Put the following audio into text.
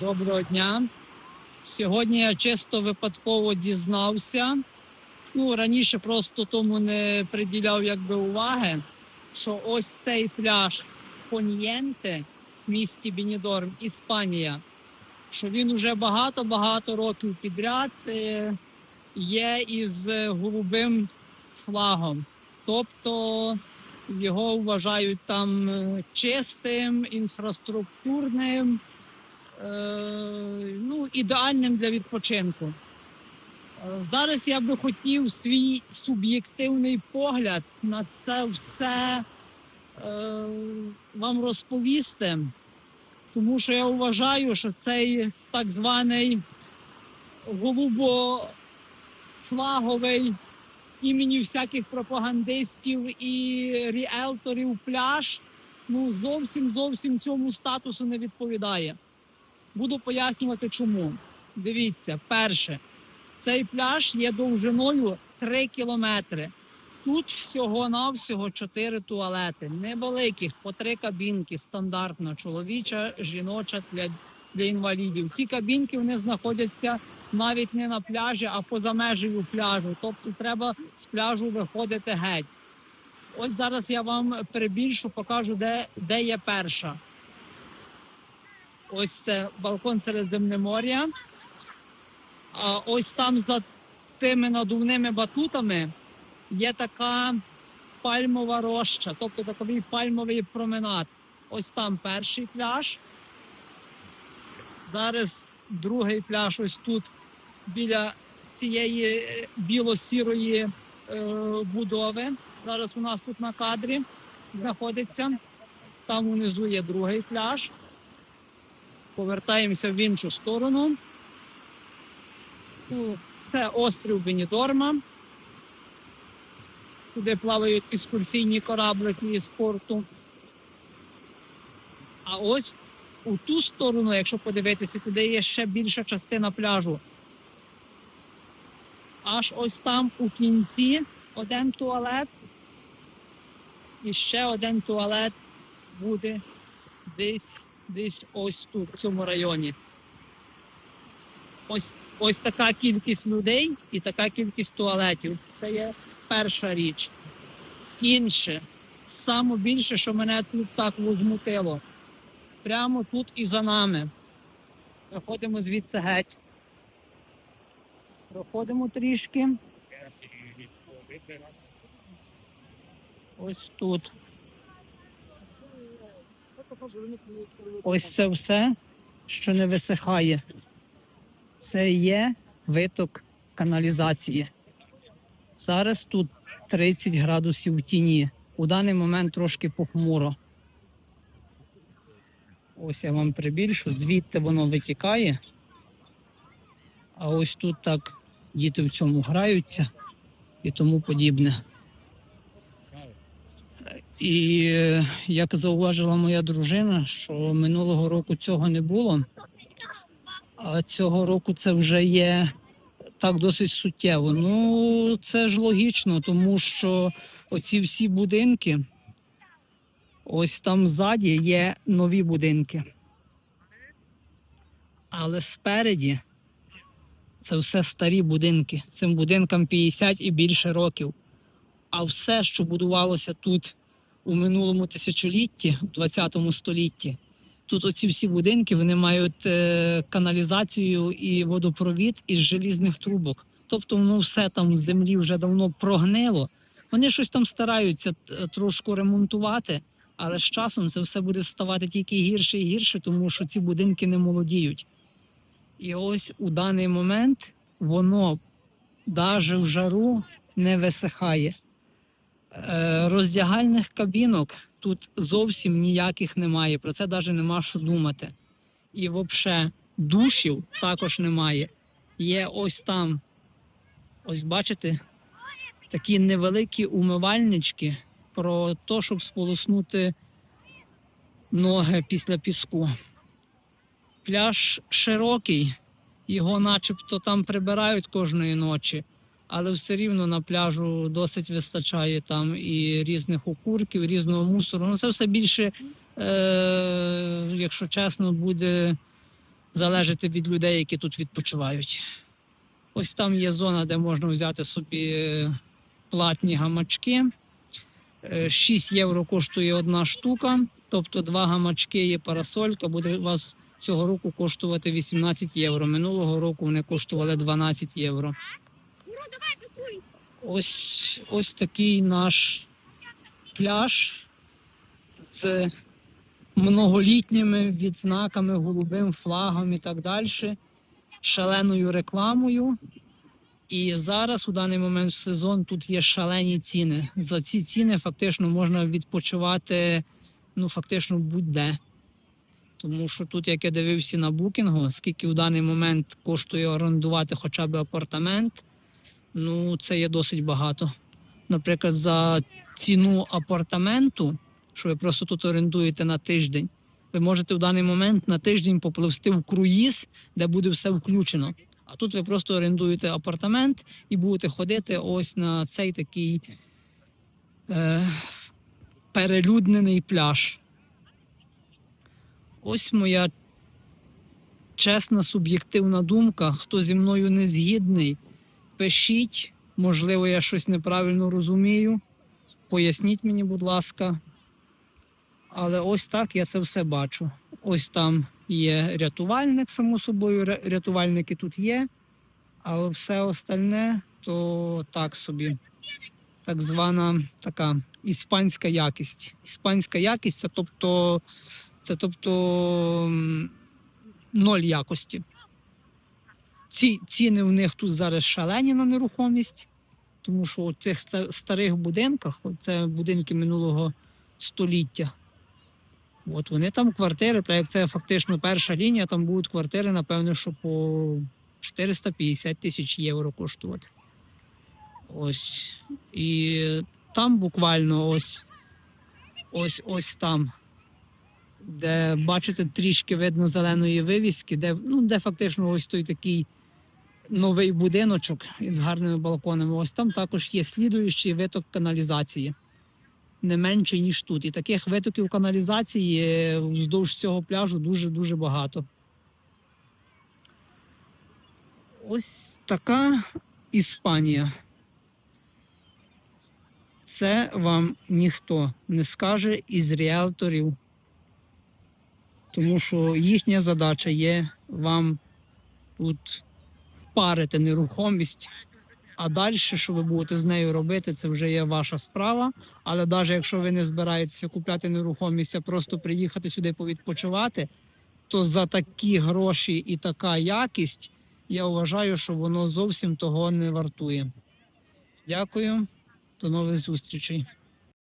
Доброго дня. Сьогодні я чисто випадково дізнався. Ну, раніше просто тому не приділяв якби уваги, що ось цей пляж Фоньєнте в місті Бенідорм, Іспанія, що він уже багато-багато років підряд е, є із голубим флагом. Тобто його вважають там е, чистим, інфраструктурним, ну, ідеальним для відпочинку. Е, Зараз я би хотів свій суб'єктивний погляд на це все е, вам розповісти, тому що я вважаю, що цей так званий голубофлаговий імені всяких пропагандистів і ріелторів пляж ну зовсім зовсім цьому статусу не відповідає. Буду пояснювати, чому. Дивіться, перше, цей пляж є довжиною 3 кілометри. Тут всього-навсього 4 туалети, невеликих, по три кабінки, стандартно, чоловіча, жіноча для, для інвалідів. Ці кабінки вони знаходяться навіть не на пляжі, а поза межею пляжу. Тобто треба з пляжу виходити геть. Ось зараз я вам перебільшу, покажу, де, де є перша. Ось це балкон Середземномор'я. А ось там за тими надувними батутами є така пальмова роща, тобто такий пальмовий променад. Ось там перший пляж. Зараз другий пляж ось тут біля цієї е, біло-сірої е, будови. Зараз у нас тут на кадрі знаходиться. Там унизу є другий пляж. Повертаємося в іншу сторону. Ну, Це острів Бенідорма. Туди плавають екскурсійні кораблики із порту. А ось у ту сторону, якщо подивитися, туди є ще більша частина пляжу. Аж ось там у кінці один туалет. І ще один туалет буде десь, десь ось тут, в цьому районі. Ось, ось така кількість людей і така кількість туалетів. Це є перша річ. Інше, саме більше, що мене тут так возмутило. Прямо тут і за нами. Проходимо звідси геть. Проходимо трішки. Ось тут. Ось це все, що не висихає. Це є виток каналізації. Зараз тут 30 градусів в тіні. У даний момент трошки похмуро. Ось я вам прибільшу, звідти воно витікає. А ось тут так діти в цьому граються і тому подібне. І як зауважила моя дружина, що минулого року цього не було, а цього року це вже є так досить суттєво. Ну, це ж логічно, тому що оці всі будинки, ось там ззаді є нові будинки. Але спереді це все старі будинки. Цим будинкам 50 і більше років. А все, що будувалося тут у минулому тисячолітті, у 20 столітті, тут оці всі будинки вони мають е, каналізацію і водопровід із желізних трубок. Тобто воно все там в землі вже давно прогнило. Вони щось там стараються е, трошку ремонтувати, але з часом це все буде ставати тільки гірше і гірше, тому що ці будинки не молодіють. І ось у даний момент воно навіть в жару не висихає. Е, Роздягальних кабінок тут зовсім ніяких немає. Про це навіть нема що думати. І взагалі душів також немає. Є ось там, ось бачите, такі невеликі умивальнички про те, щоб сполоснути ноги після піску. Пляж широкий, його начебто там прибирають кожної ночі, але все рівно на пляжу досить вистачає там і різних окурків, різного мусору. Ну це все більше, е, якщо чесно, буде залежати від людей, які тут відпочивають. Ось там є зона, де можна взяти собі е, платні гамачки. Е, 6 євро коштує одна штука, тобто два гамачки є парасолька, буде у вас цього року коштувати 18 євро. Минулого року вони коштували 12 євро. Ось, ось такий наш пляж з многолітніми відзнаками, голубим флагом і так далі, шаленою рекламою. І зараз у даний момент в сезон тут є шалені ціни. За ці ціни фактично можна відпочивати ну, фактично будь-де. Тому що тут, як я дивився на букінгу, скільки у даний момент коштує орендувати хоча б апартамент, ну це є досить багато. Наприклад, за ціну апартаменту, що ви просто тут орендуєте на тиждень, ви можете в даний момент на тиждень попливсти в круїз, де буде все включено. А тут ви просто орендуєте апартамент і будете ходити ось на цей такий е, перелюднений пляж. Ось моя чесна суб'єктивна думка. Хто зі мною не згідний, пишіть. Можливо, я щось неправильно розумію. Поясніть мені, будь ласка. Але ось так я це все бачу. Ось там є рятувальник, само собою, рятувальники тут є, але все остальне то так собі. Так звана така іспанська якість. Іспанська якість це тобто, це тобто ноль якості. Ці ціни в них тут зараз шалені на нерухомість, тому що у цих старих будинках, це будинки минулого століття. От вони там квартири, так як це фактично перша лінія, там будуть квартири, напевно, що по 450 тисяч євро коштувати. Ось. І там буквально ось, ось, ось там, де бачите, трішки видно зеленої вивіски, де, ну, де фактично ось той такий новий будиночок із гарними балконами. Ось там також є слідуючий виток каналізації не менше, ніж тут. І таких витоків каналізації е, вздовж цього пляжу дуже-дуже багато. Ось така Іспанія. Це вам ніхто не скаже із ріелторів, тому що їхня задача є вам тут парити нерухомість. А далі, що ви будете з нею робити, це вже є ваша справа. Але навіть якщо ви не збираєтеся купляти нерухомість, а просто приїхати сюди повідпочивати, то за такі гроші і така якість я вважаю, що воно зовсім того не вартує. Дякую, до нових зустрічей.